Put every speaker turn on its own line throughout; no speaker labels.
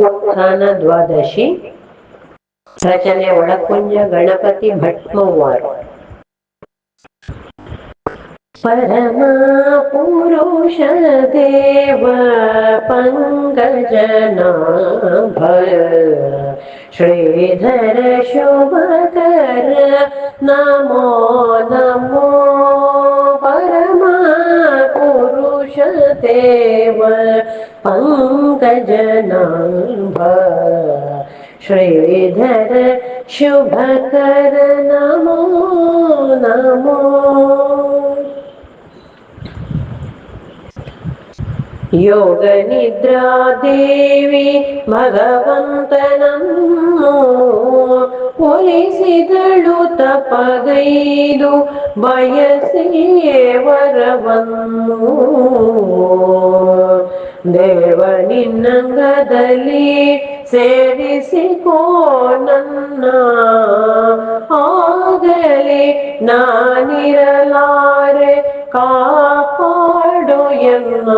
ಉತ್ಥಾನ ದ್ವಾದಶಿ ರಚನೆ ಒಳಕುಂಜ ಗಣಪತಿ ಭಟ್ಮವ್ವಾರು ಪರಮ ಪುರುಷ ದೇವ ಪಂಕಜನಾಭ ಶ್ರೀಧರ ಶುಭಕರ ನಮೋ ನಮೋ ಪರಮ ಪುರುಷ ದೇವ ಪಂಕಜನಾಭ ಶ್ರೀಧರ ಶುಭಕರ ನಮೋ ನಮೋ ಯೋಗ ನಿದ್ರಾ ದೇವಿ ಭಗವಂತನನ್ನು ಒಲಿಸಿದಳು ತಪಗೈದು ಬಯಸಿಯೇ ವರವನ್ನು ದೇವ ನಿನ್ನಂಗದಲ್ಲಿ ಸೇರಿಸಿಕೋ ನನ್ನ ಆಗಲಿ ನಾನಿರಲಾರೆ ಕಾಪಾಡು ಎನ್ನ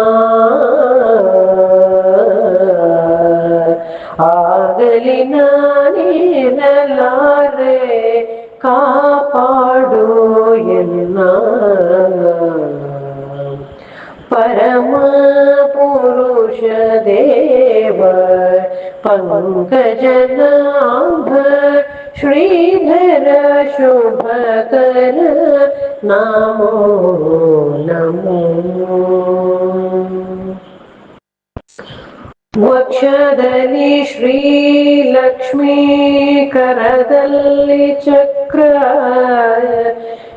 ಆಗಲಿ ನಾನಿರಲಾರೆ ಕಾಪಾಡು ಶ್ರೀಧರ ಶುಭಕರ ನಮೋ ನಮೋ. ವಕ್ಷದಲ್ಲಿ ಶ್ರೀಲಕ್ಷ್ಮೀ ಕರದಲ್ಲಿ ಚಕ್ರ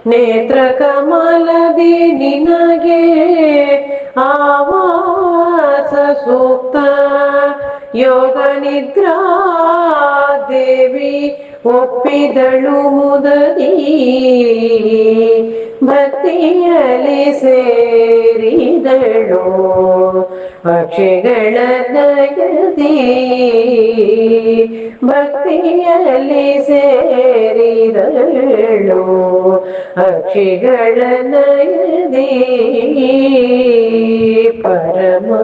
ನೇತ್ರ ಕಮಲದಿ ನಿನಗೆ ಆವಾಸ ಸೂಕ್ತ. ಯೋಗ ನಿದ್ರಾ ದೇವಿ ಒಪ್ಪಿದಳು ಮುದದಿ. ಭಕ್ತಿಯಲ್ಲಿ ಸೇರಿದಳು ಪಕ್ಷಿಗಳ ದಯದಿ. ಭಕ್ತಿಯಲ್ಲಿ ಸೇರಿದಳು ಪಕ್ಷಿಗಳ ನಯದಿ ಪರಮ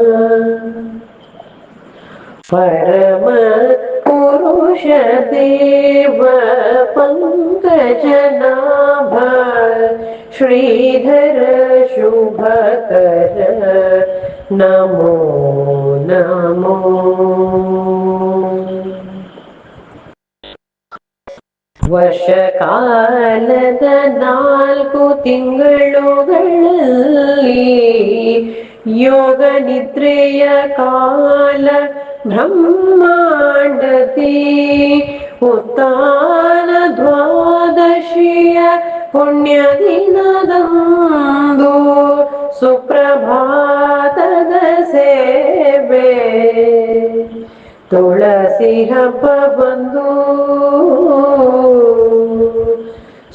ಪರಮ ಪುರುಷ ದೇವ ಪಂಕಜನಾಭ ಶ್ರೀಧರ ಶುಭಕರ ನಮೋ ನಮೋ ವರ್ಷಕಾಲದ ನಾಲ್ಕು ತಿಂಗಳುಗಳಲ್ಲಿ ಯೋಗ ನಿದ್ರೆಯ ಕಾಲ ಬ್ರಹ್ಮಾಂಡತಿ. ಉತ್ತಾನ ದ್ವಾದಶಿಯ ಪುಣ್ಯ ದಿನದಂದು ಸುಪ್ರಭಾತದ ಸೇವೆ. ತುಳಸಿ ಹಬ್ಬ ಬಂದು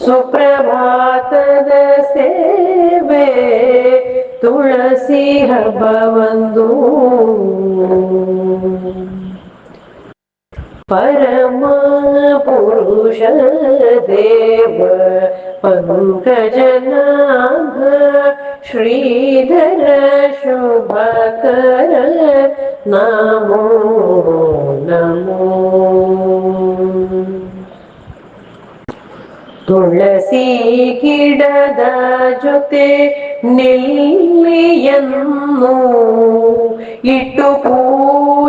ಸುಪ್ರಭಾತದ ಸೇವೆ. ತುಳಸಿ ಹಬ್ಬ ಬಂದು ಪರಮ ಪುರುಷ ದೇವ ಪಂಕಜನಾಭ ಶ್ರೀಧರ ಶುಭಕರ ನಮೋ ನಮೋ ತುಳಸಿ ಗಿಡದ ಜೊತೆ ನೆಲ್ಲಿಯನ್ನು ಇಟ್ಟು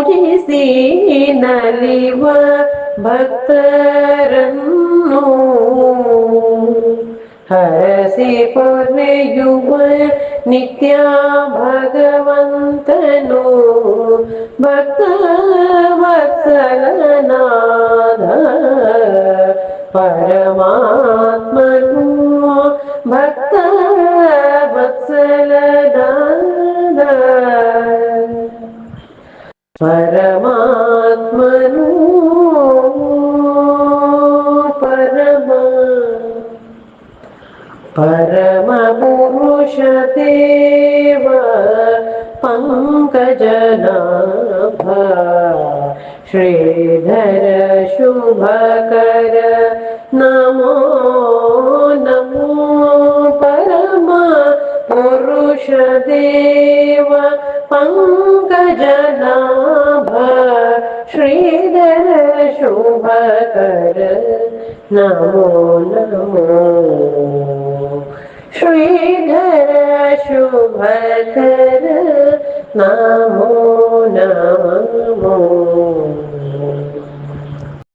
ಪೂಜಿಸಿ ನಲಿವ ಭಕ್ತರನ್ನು ಹರಸಿ ಪೊರೆಯುವ ನಿತ್ಯ ಭಗವಂತನು ಭಕ್ತ ವತ್ಸಲನಾದ ಪರಮಾತ್ಮನು परमात्मनु परमपुरुषदेव पङ्कजनाभ श्रीधर शुभकर नमो नमो परमा पुरुषदेवा पङ्कज নমো নমো শ্রীধর শুভকর নমো নমো